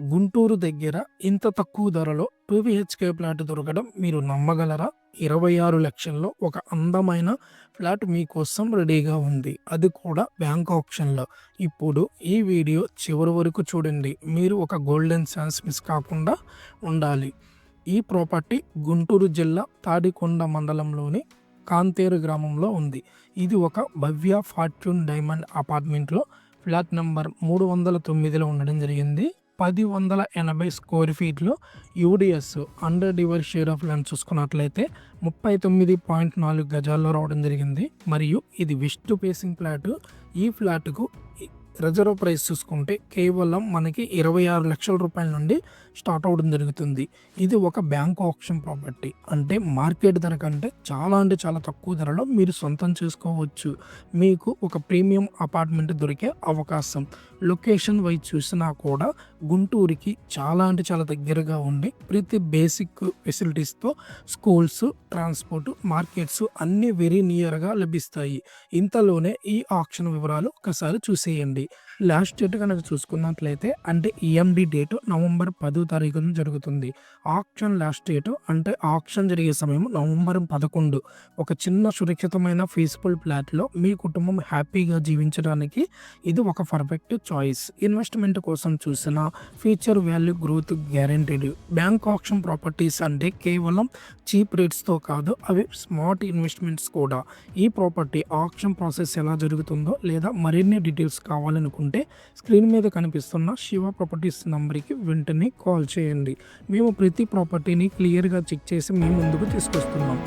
గుంటూరు దగ్గర ఇంత తక్కువ ధరలో టూ బిహెచ్కే ఫ్లాట్ దొరకడం మీరు నమ్మగలరా? ఇరవై ఆరు లక్షల్లో ఒక అందమైన ఫ్లాట్ మీకోసం రెడీగా ఉంది. అది కూడా బ్యాంక్ ఆప్షన్లో. ఇప్పుడు ఈ వీడియో చివరి వరకు చూడండి. మీరు ఒక గోల్డెన్ ఛాన్స్ మిస్ కాకుండా ఉండాలి. ఈ ప్రాపర్టీ గుంటూరు జిల్లా తాడికొండ మండలంలోని కాంతేరు గ్రామంలో ఉంది. ఇది ఒక భవ్య ఫార్చ్యూన్ డైమండ్ అపార్ట్మెంట్లో ఫ్లాట్ నెంబర్ మూడు వందల తొమ్మిదిలో ఉండడం జరిగింది. పది వందల ఎనభై స్క్వేర్ ఫీట్లో యూడిఎస్ అండర్ డివర్ షేర్ ఆఫ్ ల్యాండ్ చూసుకున్నట్లయితే ముప్పై తొమ్మిది పాయింట్ నాలుగు గజాల్లో రావడం జరిగింది. మరియు ఇది వెస్ట్ ఫేసింగ్ ఫ్లాట్ ఈ ఫ్లాట్కు రిజర్వ్ ప్రైస్ చూసుకుంటే కేవలం మనకి ఇరవై ఆరు లక్షల రూపాయల నుండి స్టార్ట్ అవ్వడం జరుగుతుంది. ఇది ఒక బ్యాంక్ ఆప్షన్ ప్రాపర్టీ అంటే మార్కెట్ ధర కంటే చాలా అంటే చాలా తక్కువ ధరలో మీరు సొంతం చేసుకోవచ్చు. మీకు ఒక ప్రీమియం అపార్ట్మెంట్ దొరికే అవకాశం. లొకేషన్ వైజ్ చూసినా కూడా గుంటూరుకి చాలా అంటే చాలా దగ్గరగా ఉండి ప్రతి బేసిక్ ఫెసిలిటీస్తో స్కూల్స్ ట్రాన్స్పోర్ట్ మార్కెట్స్ అన్నీ వెరీ నియర్గా లభిస్తాయి. ఇంతలోనే ఈ ఆప్షన్ వివరాలు ఒకసారి చూసేయండి. లాస్ట్ డేట్ కనుక చూసుకున్నట్లయితే అంటే ఈఎండి డేట్ నవంబర్ పదో తారీఖున జరుగుతుంది. ఆప్షన్ లాస్ట్ డేట్ అంటే ఆప్షన్ జరిగే సమయం నవంబర్ పదకొండు. ఒక చిన్న సురక్షితమైన పీస్ఫుల్ ప్లాట్లో మీ కుటుంబం హ్యాపీగా జీవించడానికి ఇది ఒక పర్ఫెక్ట్ చాయిస్. ఇన్వెస్ట్మెంట్ కోసం చూసిన future value growth guaranteed. Bank option properties అంటే కేవలం చీప్ రేట్స్తో కాదు అవి స్మార్ట్ ఇన్వెస్ట్మెంట్స్ కూడా. ఈ ప్రాపర్టీ ఆప్షన్ ప్రాసెస్ ఎలా జరుగుతుందో లేదా మరిన్ని డీటెయిల్స్ కావాలి కావాలనుకుంటే స్క్రీన్ మీద కనిపిస్తున్న శివ ప్రాపర్టీస్ నంబర్కి వెంటనే కాల్ చేయండి. మేము ప్రతి ప్రాపర్టీని క్లియర్గా చెక్ చేసి మీ ముందుకు తీసుకొస్తున్నాం.